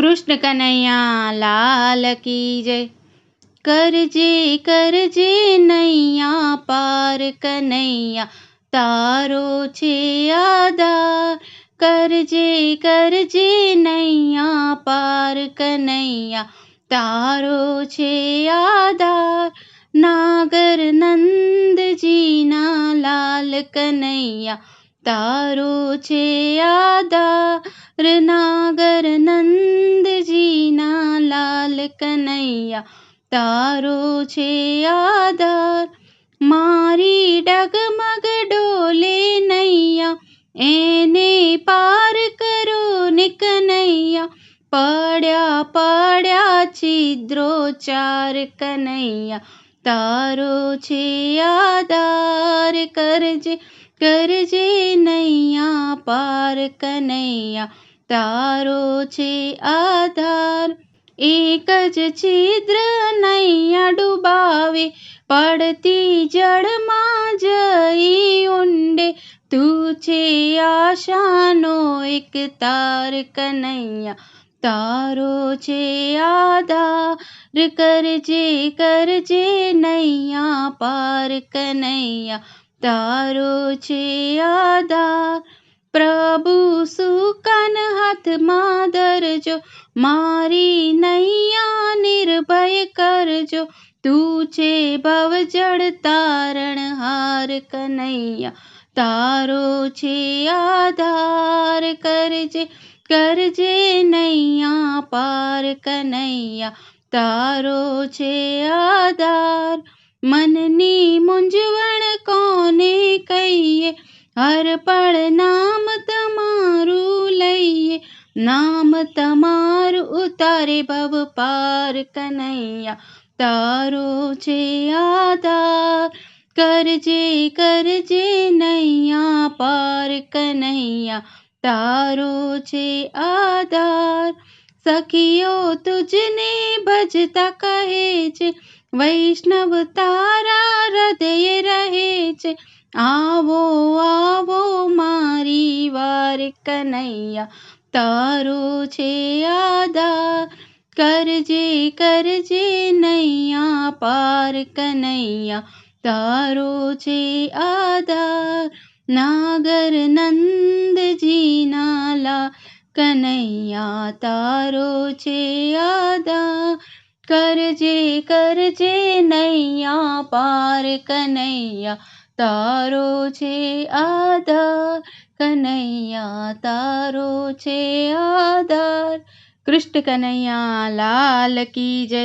कृष्ण कन्हैया, लाल की जय। कर जे कर जे नैया, पार कन्हैया, तारो छे आधार। कर जे कर जे नैया, पार कन्हैया, तारो छे आधार। नागर नंद जी ना, लाल कन्हैया, तारो छे आधार। नागर नंद કનૈયા તારો છે આધાર મારી ડગમગ ડોલે નૈયા એને પાર કરો ને કનૈયા પડ્યા પડ્યા છિદ્રો ચાર કનૈયા તારો છે આધાર કરજે કરજે નૈયા પાર કનૈયા તારો છે આધાર एकज छिद्र नहीं डुबावे पड़ती जड़ मा जई उंडे छे आशानो एक तार कन्हैया, तारो छे आधार कर जे नैया पार कन्हैया। तारो छे आधार, प्रभु सुकन हाथ माद ધરજો મારી નૈયા નિર્ભય કરજો. તું છે ભવજળ તારણ હાર કનૈયા, તારો છે આધાર કરજે કરજે નૈયા પાર કનૈયા, તારો છે આધાર. મનની મૂંઝવણ કોને કહીએ? હર પળ નામ તમારું લઈએ નામ તમારું ઉતારે ભવ પાર કનૈયા તારો છે આધાર કરજે કરજે નૈયા પાર કનૈયા તારો છે આધાર સખીઓ તુજને ભજતા કહે છે વૈષ્ણવ તારા હૃદય રહે છે આવો આવો મારી વાર કનૈયા તારો છે આધાર કરજે કરજે નૈયા પાર કનૈયા તારો છે આધાર નાગર નંદજીના લા કનૈયા તારો છે આધાર કરજે કરજે નૈયા પાર કનૈયા તારો છે આધાર કનૈયા તારો છે આધાર કૃષ્ણ કનૈયા લાલ કી જય